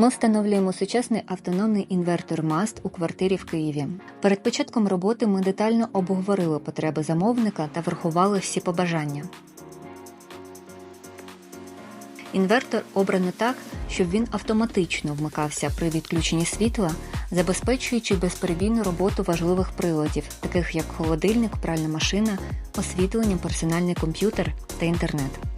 Ми встановлюємо сучасний автономний інвертор МАСТ у квартирі в Києві. Перед початком роботи ми детально обговорили потреби замовника та врахували всі побажання. Інвертор обрано так, щоб він автоматично вмикався при відключенні світла, забезпечуючи безперебійну роботу важливих приладів, таких як холодильник, пральна машина, освітлення, персональний комп'ютер та інтернет.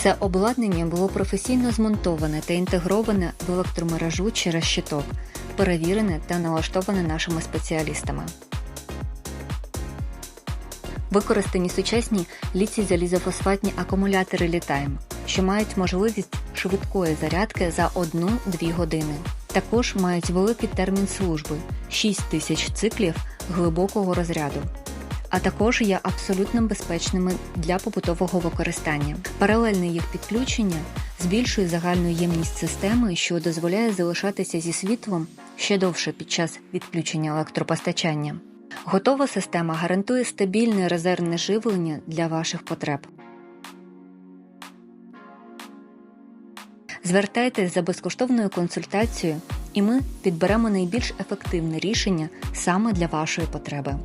Все обладнання було професійно змонтоване та інтегроване в електромережу через щиток, перевірене та налаштоване нашими спеціалістами. Використані сучасні літій-залізофосфатні акумулятори Літайм, що мають можливість швидкої зарядки за 1-2 години. Також мають великий термін служби 6 тисяч циклів глибокого розряду. А також є абсолютно безпечними для побутового використання. Паралельне їх підключення збільшує загальну ємність системи, що дозволяє залишатися зі світлом ще довше під час відключення електропостачання. Готова система гарантує стабільне резервне живлення для ваших потреб. Звертайтесь за безкоштовною консультацією, і ми підберемо найбільш ефективне рішення саме для вашої потреби.